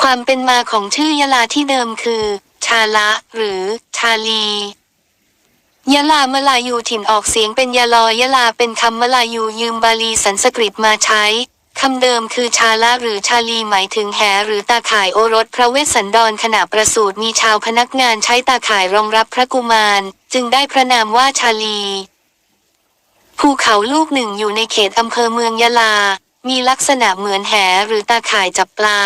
ความเป็นมาของชื่อยะลาที่เดิมคือ ชาละ หรือ ชาลี ยะลามลายูถิ่นออกเสียงเป็นยะลอยะลาเป็นคำมลายูยืมบาลีสันสกฤตมาใช้คำเดิมคือชาละหรือชาลีหมายถึงแหหรือตาข่ายโอรสพระเวสสันดรขณะประสูติมีชาวพนักงานใช้ตาข่ายรองรับพระกุมาร จึงได้พระนามว่าชาลี ภูเขาลูกหนึ่งอยู่ในเขตอำเภอเมืองยะลา มีลักษณะเหมือนแหหรือตาข่ายจับปลา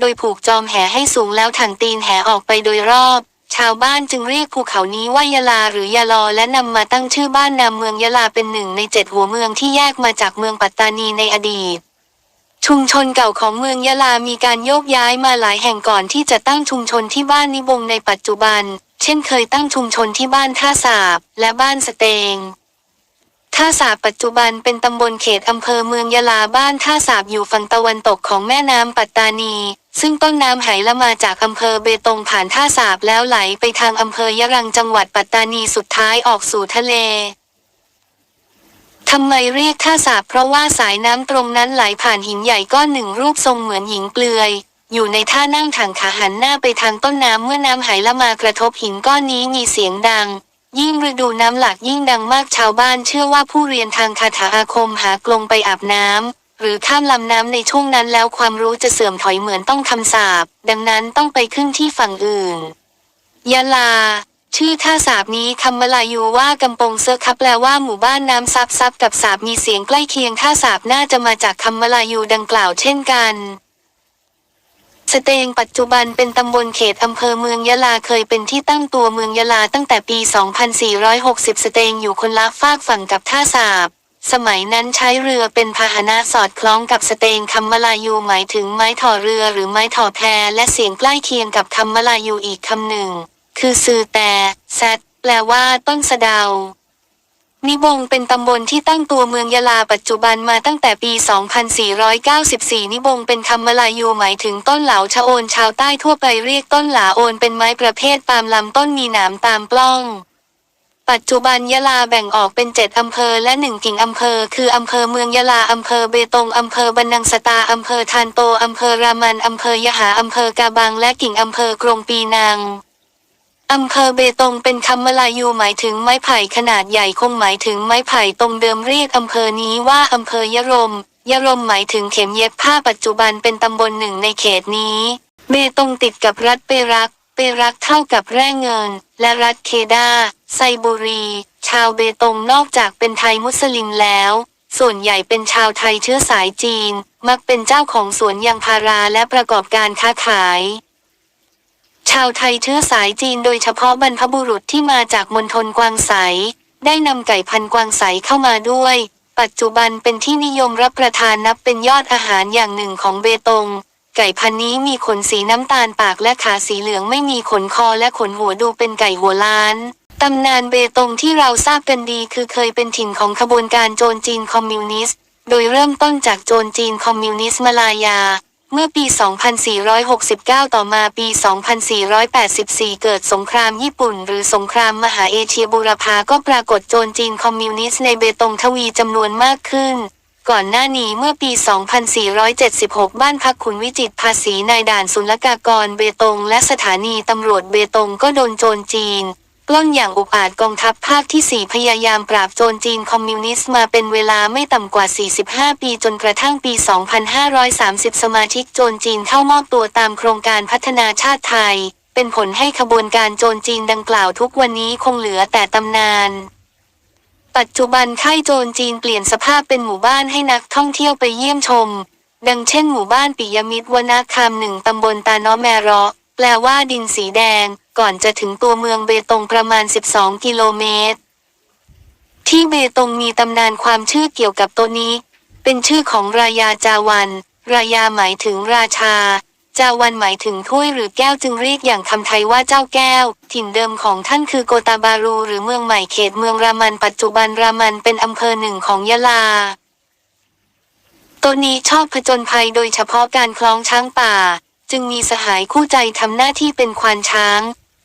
โดยผูกจอมแหให้สูงแล้วถังตีนแหออกไปโดยรอบ ชาวบ้านจึงเรียกภูเขานี้ว่ายะลาหรือยะลอและนำมาตั้งชื่อบ้านนามเมืองยะลาเป็นหนึ่งในเจ็ดหัวเมืองที่แยกมาจากเมืองปัตตานีในอดีต ชุมชนเก่าของเมืองยะลามีการโยกย้ายมาหลายแห่งก่อนที่จะตั้งชุมชนที่บ้านนิบงในปัจจุบัน เช่นเคยตั้งชุมชนที่บ้านท่าสาบและบ้านสเตง ท่าสาบปัจจุบันเป็นตำบลเขตอำเภอเมืองยะลาบ้านท่าสาบอยู่ฝั่งตะวันตกของแม่น้ำปัตตานี ซึ่งต้นน้ำไหลมาจากอำเภอเบตงผ่านท่าสาบแล้วไหลไปทางอำเภอยะรังจังหวัดปัตตานีสุดท้ายออกสู่ทะเลทำไมเรียกท่าสาบเพราะว่าสายน้ำตรงนั้นไหลผ่านหินใหญ่ก้อนหนึ่งรูปทรงเหมือนหญิงเปลือย อยู่ในท่านั่งถังขาหันหน้าไปทางต้นน้ำเมื่อน้ำไหลมากระทบหินก้อนนี้มีเสียงดัง ยิ่งฤดูน้ำหลากยิ่งดังมากชาวบ้านเชื่อว่าผู้เรียนทางคาถาอาคมหากลงไปอาบน้ำหรือข้ามลำน้ำในช่วงนั้นแล้วความรู้จะเสื่อมถอยเหมือนต้องคำสาปดังนั้นต้องไปขึ้นที่ฝั่งอื่น ยะลา ชื่อท่าสาบนี้คำมลายูว่ากำปงเซอร์คับแปลว่าหมู่บ้านน้ำซับซับกับสาบมีเสียงใกล้เคียงท่าสาบน่าจะมาจากคำมลายูดังกล่าวเช่นกัน สเตงปัจจุบันเป็นตำบลเขตอำเภอเมืองยะลาเคยเป็นที่ตั้งตัวเมืองยะลาตั้งแต่ปี 2460 สเตงอยู่คนละฝากฝั่งกับท่าสาบ สมัยนั้นใช้เรือเป็นพาหนะสอดคล้องกับสเตงคำมลายูหมายถึงไม้ถ่อเรือหรือไม้ถ่อแพและเสียงใกล้เคียงกับคำมลายูอีกคำหนึ่ง คือซือแต่แซดแปลว่าต้นสะเดา นิบงเป็นตำบลที่ตั้งตัวเมืองยะลาปัจจุบันมาตั้งแต่ปี 2494 นิบงเป็นคำมลายูหมายถึงต้นเหลาชะโอนชาวใต้ทั่วไปเรียกต้นหลาโอนเป็นไม้ประเภทตามลำต้นมีหนามตามปล้อง ปัจจุบันยะลาแบ่งออกเป็นเจ็ดอำเภอและหนึ่งกิ่งอำเภอ คืออำเภอเมืองยะลา อำเภอเบตง อำเภอบันนังสตา อำเภอทานโต อำเภอรามัน อำเภอยะหา อำเภอกาบัง และกิ่งอำเภอกรงปีนัง อำเภอเบตงเป็นคำมลายูหมายถึงไม้ไผ่ขนาดใหญ่คงหมายถึงไม้ไผ่ตรงเดิมเรียกอำเภอนี้ว่าอำเภอยะรมยะรมหมายถึงเข็มเย็บผ้าปัจจุบันเป็นตำบลหนึ่งในเขตนี้ เบตงติดกับรัฐเปรัก เปรักเท่ากับแร่เงิน และรัฐเคดา ไซบุรี ชาวเบตงนอกจากเป็นไทยมุสลิมแล้ว ส่วนใหญ่เป็นชาวไทยเชื้อสายจีน มักเป็นเจ้าของสวนยางพาราและประกอบการค้าขายาวไทยเชื้อสายจีนโดยเฉพาะบรรพบุรุษที่มาจากมณฑลกวางไส ได้นำไก่พันกวางไสเข้ามาด้วย ปัจจุบันเป็นที่นิยมรับประทานนับเป็นยอดอาหารอย่างหนึ่งของเบตง ไก่พันนี้มีขนสีน้ำตาลปากและขาสีเหลืองไม่มีขนคอและขนหัวดูเป็นไก่หัวล้านตำนานเบตงที่เราทราบกันดีคือเคยเป็นถิ่นของขบวนการโจรจีนคอมมิวนิสต์ โดยเริ่มต้นจากโจรจีนคอมมิวนิสต์มาลายา เมื่อปี 2469 ต่อมาปี 2484 เกิดสงครามญี่ปุ่น หรือสงครามมหาเอเชียบูรพาก็ปรากฏโจรจีนคอมมิวนิสต์ในเบตงทวีจำนวนมากขึ้น ก่อนหน้านี้เมื่อปี 2476 บ้านพักขุนวิจิตภาษีนายด่านศุลกากรเบตงและสถานีตำรวจเบตงก็โดนโจรจีน ปล้นอย่างอุกอาจกองทัพภาคที่ 4 พยายามปราบโจรจีนคอมมิวนิสต์มาเป็นเวลาไม่ต่ำกว่า 45 ปีจนกระทั่งปี 2530 สมาชิกโจรจีนเข้ามอบตัวตามโครงการพัฒนาชาติไทย เป็นผลให้ขบวนการโจรจีนดังกล่าวทุกวันนี้คงเหลือแต่ตำนาน ปัจจุบันค่ายโจรจีนเปลี่ยนสภาพเป็นหมู่บ้านให้นักท่องเที่ยวไปเยี่ยมชม ดังเช่นหมู่บ้านปิยมิตรวนาคามหนึ่งตำบลตาน้อแมเราะ แปลว่าดินสีแดง ก่อนจะถึงตัวเมืองเบตงประมาณ 12 กิโลเมตร ที่เบตงมีตำนานความชื่อเกี่ยวกับตัวนี้ เป็นชื่อของรายาจาวัน รายาหมายถึงราชา จาวันหมายถึงถ้วยหรือแก้วจึงเรียกอย่างคำไทยว่าเจ้าแก้ว ถิ่นเดิมของท่านคือโกตาบารู หรือเมืองใหม่เขตเมืองรามันปัจจุบันรามันเป็นอำเภอหนึ่งของยะลาตัวนี้ชอบผจญภัยโดยเฉพาะการคล้องช้างป่า จึงมีสหายคู่ใจทำหน้าที่เป็นควานช้าง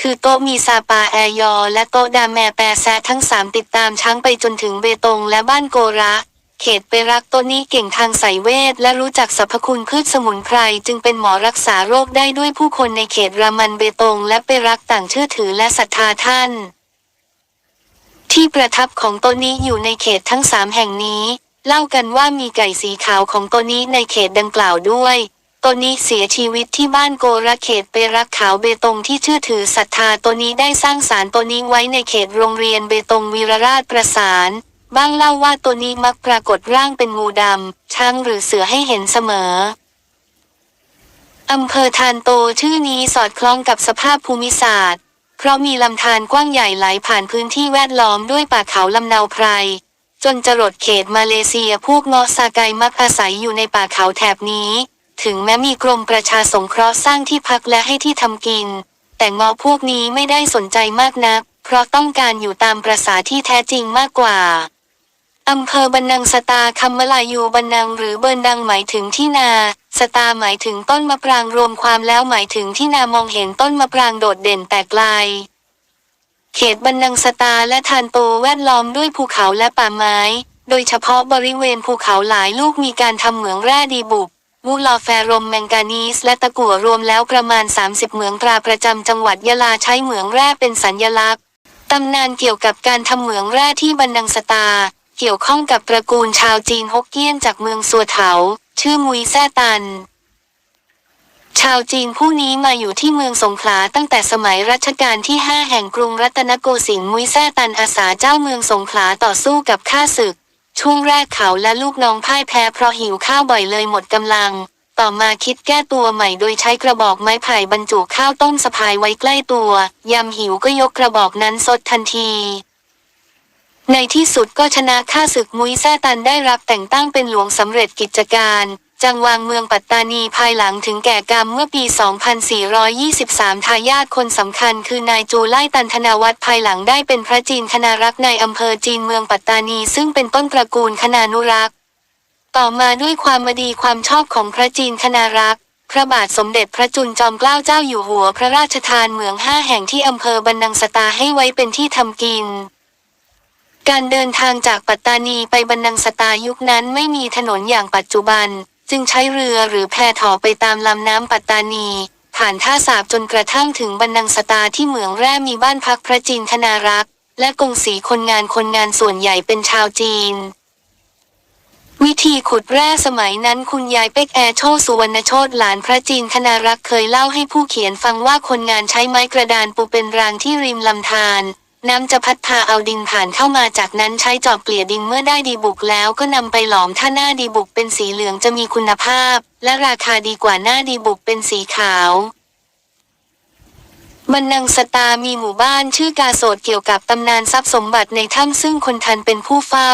คือโต๊ะมีซาปาแอร์ยอ และโต๊ะดาแมแปแซะทั้งสามติดตามช้างไปจนถึงเบตงและบ้านโกระเขตไปรักต้นนี้เก่งทางสายเวท และรู้จักสรรพคุณพืชสมุนไพรจึงเป็นหมอรักษาโรคได้ด้วยผู้คนในเขตรามันเบตง และไปรักต่างเชื่อถือและศรัทธาท่าน ที่ประทับของตนนี้อยู่ในเขตทั้งสามแห่งนี้ เล่ากันว่ามีไก่สีขาวของตนนี้ในเขตดังกล่าวด้วย ตนนี้เสียชีวิตที่บ้านโกระเขตเปรักขาวเบตงที่เชื่อถือศรัทธาตนนี้ได้สร้างศาลตนนี้ไว้ในเขตโรงเรียนเบตงวีรราชประสาน บ้างเล่าว่าตัวนี้มักปรากฏร่างเป็นงูดำ ช้างหรือเสือให้เห็นเสมออำเภอทานโตชื่อนี้สอดคล้องกับสภาพภูมิศาสตร์ เพราะมีลำธารกว้างใหญ่ไหลผ่านพื้นที่แวดล้อมด้วยป่าเขาลำเนาไพร จนจรดเขตมาเลเซียพวกเงาะซาไกมักอาศัยอยู่ในป่าเขาแถบนี้ ถึงแม้มีกรมประชาสงเคราะห์สร้างที่พักและให้ที่ทำกิน แต่งาะพวกนี้ไม่ได้สนใจมากนัก เพราะต้องการอยู่ตามประษาที่แท้จริงมากกว่าอำเภอบันนังสตาคำมลายูบันนังหรือเบินดังหมายถึงที่นา สตาหมายถึงต้นมะปรางรวมความแล้วหมายถึงที่นามองเห็นต้นมะปรางโดดเด่นแต่ไกล เขตบันนังสตาและทานโตแวดล้อมด้วยภูเขาและป่าไม้ โดยเฉพาะบริเวณภูเขาหลายลูกมีการทำเหมืองแร่ดีบุก วูลอแฟรมแมงกานีสและตะกั่วรวมแล้วประมาณ 30 เหมืองตราประจำจังหวัดยะลาใช้เหมืองแร่เป็นสัญญลักษณ์ตำนานเกี่ยวกับการทำเหมืองแร่ที่บันดังสตา เกี่ยวข้องกับตระกูลชาวจีนฮกเกี้ยนจากเมืองสัวเถา ชื่อมุยแซ่ตัน ชาวจีนผู้นี้มาอยู่ที่เมืองสงขลาตั้งแต่สมัยรัชกาลที่ 5 แห่งกรุงรัตนโกสินทร์มุยแซ่ตันอาสาเจ้าเมืองสงขลาต่อสู้กับข้าศึก ช่วงแรกเขาและลูกน้องพ่ายแพ้เพราะหิวข้าวบ่อยเลยหมดกำลัง ต่อมาคิดแก้ตัวใหม่โดยใช้กระบอกไม้ไผ่บรรจุข้าวต้มสะพายไว้ใกล้ตัวยามหิวก็ยกกระบอกนั้นสดทันที ในที่สุดก็ชนะข้าศึกมุยแซ่ตันได้รับแต่งตั้งเป็นหลวงสำเร็จกิจการ จังหวางเมืองปัตตานีภายหลังถึงแก่กรรมเมื่อปี 2423 ทายาทคนสำคัญคือนายจูไล่ตันธนาวัฒน์ภายหลังได้เป็นพระจีนคณารักษ์ในอำเภอจีนเมืองปัตตานีซึ่งเป็นต้นตระกูลคณานุรักษ์ ต่อมาด้วยความมดีความชอบของพระจีนคณารักษ์พระบาทสมเด็จพระจุลจอมเกล้าเจ้าอยู่หัวพระราชทานเหมืองห้าแห่งที่อำเภอบันนังสตาให้ไว้เป็นที่ทำกินการเดินทางจากปัตตานีไปบันนังสตายุคนั้นไม่มีถนนอย่างปัจจุบัน จึงใช้เรือหรือแพถ่อไปตามลำน้ำปัตตานี ผ่านท่าสาบจนกระทั่งถึงบันนังสตาที่เหมืองแร่มีบ้านพักพระจีนคณารักษ์และกงสีคนงานคนงานส่วนใหญ่เป็นชาวจีน วิธีขุดแร่สมัยนั้นคุณยายเป็กแอร์โชสุวรรณโชตหลานพระจีนคณารักษ์เคยเล่าให้ผู้เขียนฟังว่าคนงานใช้ไม้กระดานปูเป็นรางที่ริมลำธาร น้ำจะพัดพาเอาดินผ่านเข้ามาจากนั้นใช้จอบเกลี่ยดินเมื่อได้ดีบุกแล้วก็นำไปหลอมถ้าหน้าดีบุกเป็นสีเหลืองจะมีคุณภาพ และราคาดีกว่าหน้าดีบุกเป็นสีขาวมันนังสตามีหมู่บ้านชื่อกาโสดเกี่ยวกับตำนานทรัพย์สมบัติในถ้ำซึ่งคนทันเป็นผู้เฝ้า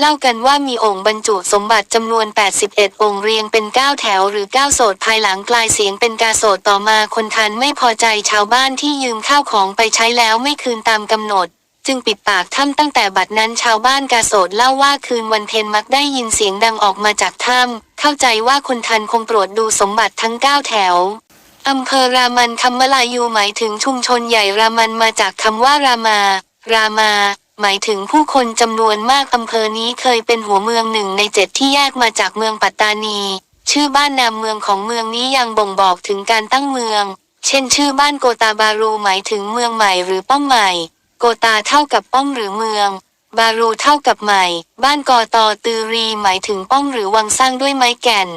เล่ากันว่ามีองค์บรรจุสมบัติจำนวน 81 องค์เรียงเป็น 9 แถวหรือ 9 โสดภายหลังกลายเสียงเป็นกาโสดต่อมาคนทันไม่พอใจชาวบ้านที่ยืมข้าวของไปใช้แล้วไม่คืนตามกำหนด จึงปิดปากถ้ำตั้งแต่บัดนั้นชาวบ้านกาโสดเล่าว่าคืนวันเพ็ญมักได้ยินเสียงดังออกมาจากถ้ำเข้าใจว่าคนทันคงตรวจดูสมบัติทั้ง 9 แถวอำเภอรามันคำมลายูหมายถึงชุมชนใหญ่รามันมาจากคำว่ารามา รามา หมายถึงผู้คนจำนวนมากอำเภอนี้เคยเป็นหัวเมืองหนึ่งในเจ็ดที่แยกมาจากเมืองปัตตานี ชื่อบ้านนามเมืองของเมืองนี้ยังบ่งบอกถึงการตั้งเมือง เช่น ชื่อบ้านโกตาบารูหมายถึงเมืองใหม่หรือป้อมใหม่ โกตาเท่ากับป้อมหรือเมือง บารูเท่ากับใหม่ บ้านกอตอตือรีหมายถึงป้อมหรือวังสร้างด้วยไม้แก่น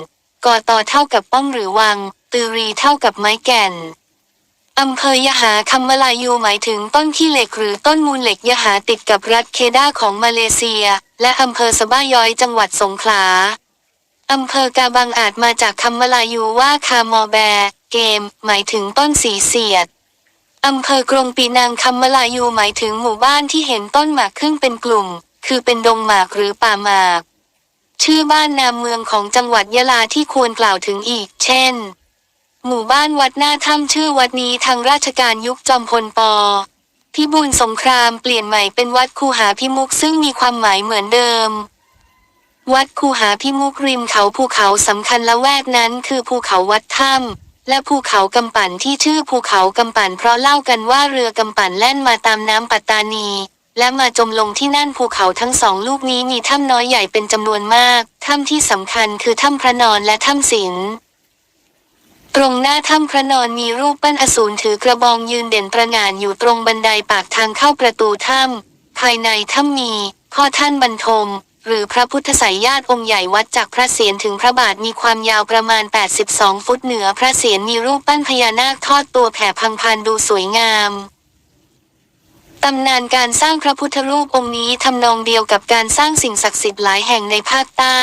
กอตอเท่ากับป้อมหรือวัง ตือรีเท่ากับไม้แก่น อำเภอยะหาคำมลายูหมายถึงต้นขี้เหล็กหรือต้นมูลเหล็กยะหาติดกับรัฐเคดาของมาเลเซีย และอำเภอสบ้าย้อยจังหวัดสงขลาอำเภอกาบังอาจมาจากคำมลายูว่าคามอแบ เกม หมายถึงต้นสีเสียดอำเภอกรงปีนังคำมลายูหมายถึงหมู่บ้านที่เห็นต้นหมากขึ้นเป็นกลุ่ม คือเป็นดงหมากหรือป่าหมาก ชื่อบ้านนามเมืองของจังหวัดยะลาที่ควรกล่าวถึงอีก เช่น หมู่บ้านวัดหน้าถ้ำชื่อวัดนี้ทางราชการยุคจอมพลปอพิบูลสงครามเปลี่ยนใหม่เป็นวัดคูหาพิมุกซึ่งมีความหมายเหมือนเดิม วัดคูหาพิมุกริมเขาภูเขาสำคัญละแวกนั้นคือภูเขาวัดถ้ำและภูเขากำปั่นที่ชื่อภูเขากำปั่นเพราะเล่ากันว่าเรือกำปั่นแล่นมาตามน้ำปัตตานี และมาจมลงที่นั่นภูเขาทั้งสองลูกนี้มีถ้ำน้อยใหญ่เป็นจำนวนมาก ถ้ำที่สำคัญคือถ้ำพระนอนและถ้ำศิล ตรงหน้าถ้ำพระนอนมีรูปปั้นอสูรถือกระบองยืนเด่นประงานอยู่ตรงบันไดปากทางเข้าประตูถ้ำภายในถ้ำมีพ่อท่านบรรทม หรือพระพุทธไสยญาติองค์ใหญ่วัดจากพระเศียรถึงพระบาทมีความยาวประมาณ 82 ฟุตเหนือพระเศียรมีรูปปั้นพญานาคทอดตัวแผ่พังพานดูสวยงามตำนานการสร้างพระพุทธรูปองค์นี้ทำนองเดียวกับการสร้างสิ่งศักดิ์สิทธิ์หลายแห่งในภาคใต้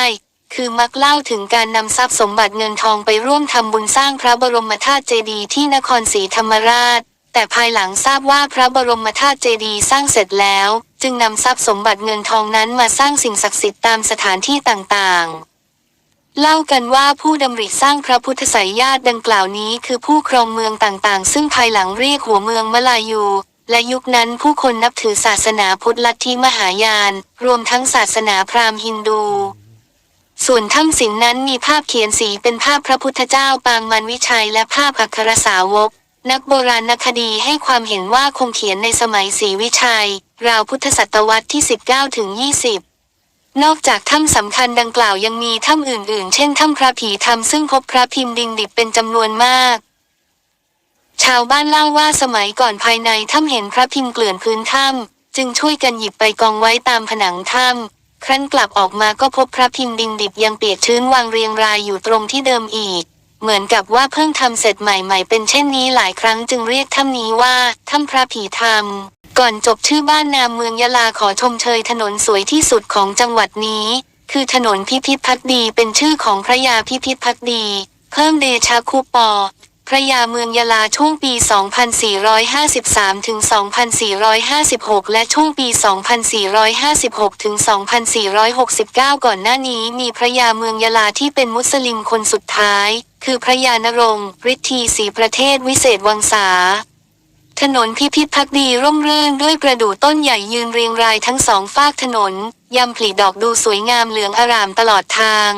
คือมักเล่าถึงการนำทรัพย์สมบัติเงินทองไปร่วมทำบุญสร้างพระบรมธาตุเจดีย์ที่นครศรีธรรมราช แต่ภายหลังทราบว่าพระบรมธาตุเจดีย์สร้างเสร็จแล้ว จึงนำทรัพย์สมบัติเงินทองนั้นมาสร้างสิ่งศักดิ์สิทธิ์ตามสถานที่ต่างๆเล่ากันว่าผู้ดำริสร้างพระพุทธไสยญาติดังกล่าวนี้คือผู้ครองเมืองต่างๆ ซึ่งภายหลังเรียกหัวเมืองมลายู และยุคนั้นผู้คนนับถือศาสนาพุทธลัทธิมหายาน รวมทั้งศาสนาพราหมณ์ฮินดู ส่วนถ้ำศิลป์นั้นมีภาพเขียนสีเป็นภาพพระพุทธเจ้าปางมันวิชัยและภาพอัครสาวก นักโบราณคดีให้ความเห็นว่าคงเขียนในสมัยศรีวิชัย ราวพุทธศตวรรษที่ 19ถึง20 นอกจากถ้ำสำคัญดังกล่าวยังมีถ้ำอื่นๆ เช่นถ้ำพระผีธรรมซึ่งพบพระพิมพ์ดิงดิบเป็นจำนวนมาก ชาวบ้านเล่าว่าสมัยก่อนภายในถ้ำเห็นพระพิมพ์เกลื่อนพื้นถ้ำจึงช่วยกันหยิบไปกองไว้ตามผนังถ้ำ ครั้นกลับออกมาก็พบพระพิมพ์ดิงดิบยังเปียกชื้นวางเรียงรายอยู่ตรงที่เดิมอีก เหมือนกับว่าเพิ่งทำเสร็จใหม่ๆ เป็นเช่นนี้หลายครั้งจึงเรียกถ้ำนี้ว่าถ้ำพระผีธรรมก่อนจบชื่อบ้านนามเมืองยะลาขอชมเชยถนนสวยที่สุดของจังหวัดนี้ คือถนนพิพิธพักดีเป็นชื่อของพระยาพิพิธพักดี เพิ่มเดชาคูปอ พระยาเมืองยะลาช่วงปี 2453 ถึง 2456 และช่วงปี 2456 ถึง 2469 ก่อนหน้านี้มีพระยาเมืองยะลาที่เป็นมุสลิมคนสุดท้าย คือพระยานรงค์ฤทธีศรีประเทศวิเศษวังษาถนนพิพิธพักดีร่มรื่นด้วยประดู่ต้นใหญ่ยืนเรียงรายทั้งสองฟากถนนยำผลิดอกดูสวยงามเหลืองอร่ามตลอดทาง